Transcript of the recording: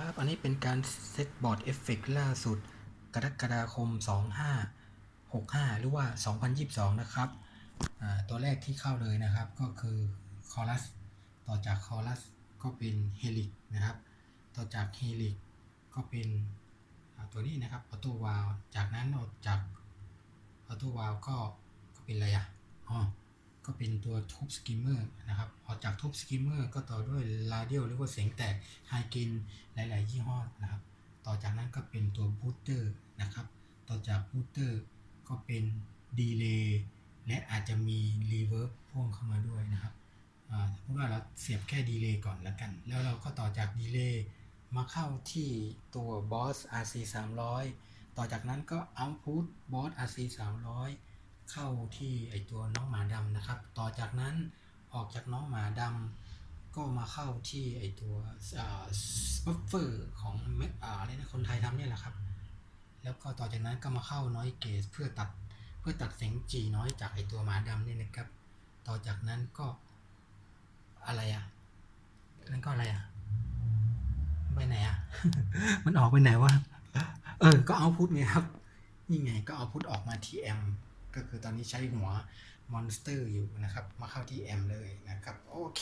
ครับ อันนี้เป็นการเซตบอร์ดเอฟเฟกล่าสุด กรกฎาคม 2565 หรือว่า 2022 นะครับ ตัวแรกที่เข้าเลยนะครับก็คือคอรัส ต่อจากคอรัสก็เป็นเฮลิกนะครับ ต่อจากเฮลิกก็เป็นตัวนี้นะครับออโต้วาลจากนั้นออกจากออโต้วาลก็ก็เป็นอะไรอะอ๋อ ก็เป็นตัวทูบสกิมเมอร์นะครับออกจากทูบสกิมเมอร์ก็ต่อด้วยลาเดียลหรือว่าเสียงแตกไฮกินหลาย ๆ ยี่ห้อนะครับ ต่อจากนั้นก็เป็นตัวบูสเตอร์นะครับ ต่อจากบูสเตอร์ก็เป็นดีเลย์และอาจจะมีรีเวิร์บพ่วงเข้ามาด้วยนะครับอ่าสมมติว่าเราเสียบแค่ดีเลย์ก่อนแล้วกัน แล้วเราก็ต่อจากดีเลย์มาเข้าที่ตัว Boss RC 300ต่อจากนั้นก็ Output Boss RC 300 เข้าที่ไอตัวน้องหมาดำนะครับ ต่อจากนั้นออกจากน้องหมาดำก็มาเข้าที่ไอตัวบัฟเฟอร์ของแม็กอ่าอะไรนะคนไทยทำเนี่ยแหละครับ แล้วก็ต่อจากนั้นก็มาเข้าน้อยเกสเพื่อตัดเพื่อตัดเสียงจีน้อยจากไอตัวหมาดำเนี่ยนะครับ ต่อจากนั้นก็อะไรอะนั่นก็อะไรอะไปไหนอะ มันออกไปไหนวะ เออ ก็เอาพุทไงครับ นี่ไง ก็เอาพุทออกมาทีแอม ก็คือตอนนี้ใช้หัวมอนสเตอร์อยู่นะครับ มาเข้าที่แอมเลยนะครับ โอเค